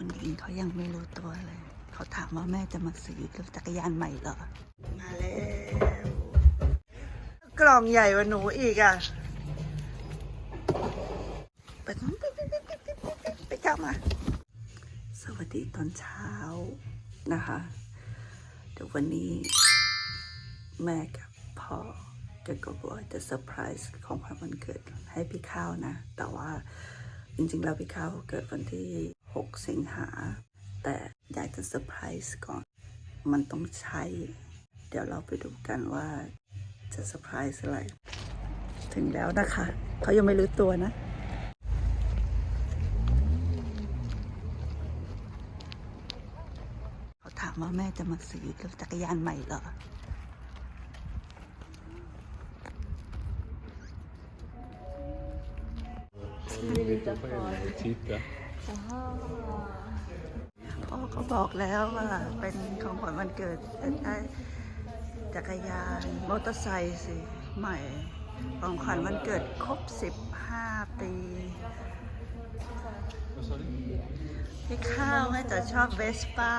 คุณอิงเขายังไม่รู้ตัวเลย เขาถามว่าแม่จะมาซื้อรถจักรยานใหม่เหรอ มาแล้ว กล่องใหญ่กว่าหนูอีกอะไปิดน้ปิ๊บปิ๊ปิ๊ปิ๊ปิ๊ปไปมา สวัสดีตอนเช้านะคะ เดี๋ยววันนี้ แม่กับพ่อจะกบอยจะเซอร์ไพรส์ของขวัญวันเกิดให้พี่ข้าวนะ แต่ว่าจริงๆ แล้วพี่ข้าวเกิดวันที่ 6 สิงหา แต่อยากจะเซอร์ไพรส์ก่อน มันต้องใช้ เดี๋ยวเราไปดูกันว่าจะเซอร์ไพรส์อะไร ถึงแล้วนะคะ เขายังไม่รู้ตัวนะเขาถามว่าแม่จะมาซื้อรถจักรยานใหม่เหรอ Lite själv titta. พ่อ เขาบอกแล้วว่าเป็นของขวัญวันเกิดได้จักรยานมอเตอร์ไซค์สิใหม่ของขวัญวันเกิดครบ 15 ปีพี่ข้าวแม่จะชอบเวสป้า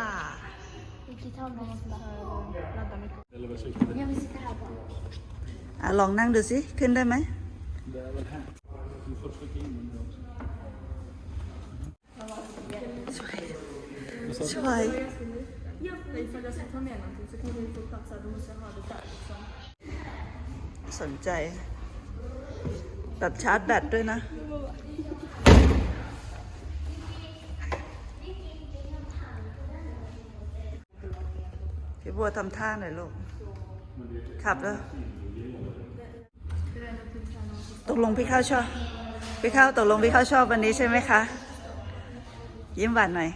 ลองนั่งดูสิ ขึ้นได้ไหม med någonting så kan vi få plats här. Då måste jag ha det där liksom. สนใจ แบบชาร์จแบตด้วยนะ พี่บัวทำท่าหน่อยลูก ขับแล้วตกลงพี่ข้าวชอบ พี่ข้าวตกลงพี่ข้าวชอบวันนี้ใช่ไหมคะ ยิ้มหวานหน่อย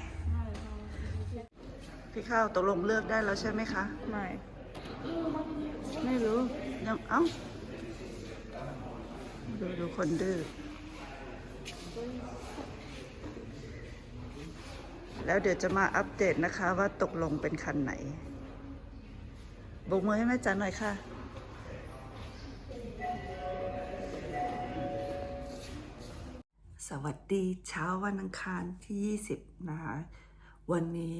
พี่ข้าวตกลงเลือกได้แล้วใช่ไหมคะ ไม่ ไม่รู้ ยังเอ้า ดูดูคนดื้อ แล้วเดี๋ยวจะมาอัปเดตนะคะว่าตกลงเป็นคันไหนโบกมือให้แม่จ๋าหน่อยค่ะ สวัสดีเช้าวันอังคารที่ 20 นะคะ วันนี้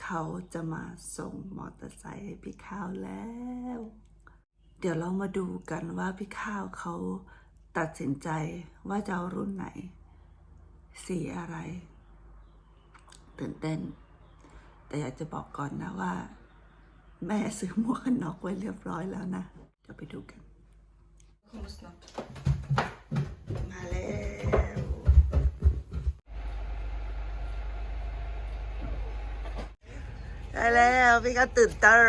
เขาจะมาส่งมอเตอร์ไซค์ให้พี่ข้าวแล้ว เดี๋ยวเรามาดูกันว่าพี่ข้าวเขาตัดสินใจว่าจะเอารุ่นไหน สีอะไร ตื่นเต้น แต่อยากจะบอกก่อนนะว่า แม่ซื้อหมวกกันน็อกไว้เรียบร้อยแล้วนะ เดี๋ยวไปดูกัน มาแล้ว ได้แล้วพี่ก็ตื่นเต้น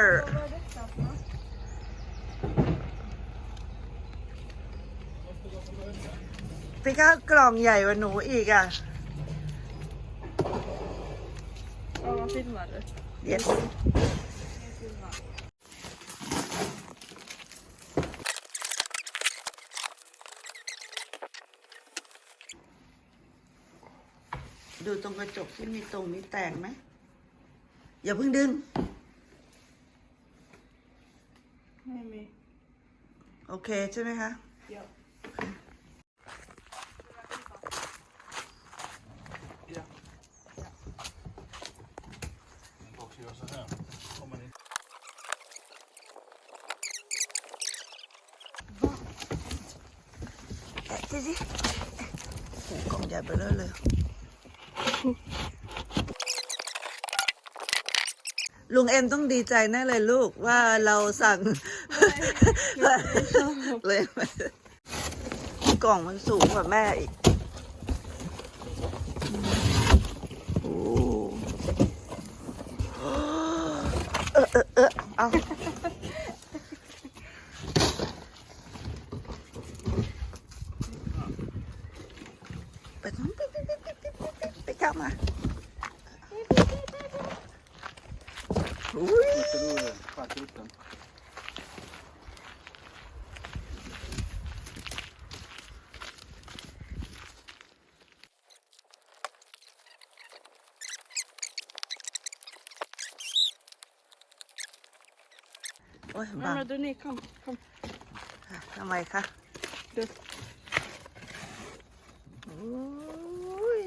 พี่ก็กล่องใหญ่กว่าหนูอีกอะ Ja, man filmar det. yes ดูตรงกระจกที่มีตรงมีแตกไหม อย่าเพิ่งดึง Nej, men. โอเคใช่ไหมคะ Ja. Man får också göra så här. Om man inte... แกะสิสิโอ้โหกล่องใหญ่ไปเลยเลย ลุงเอ็มต้องดีใจแน่เลยลูกว่าเราสั่งเลยกล่องมันสูงกว่าแม่อีกโอ้เออเออเออเอาไปน้องไปไปไปไปไปไปไปกลับมา โอ้ยบัง Mamma, du ner. Kom, kom. ทำไมคะ Du. โอ้ย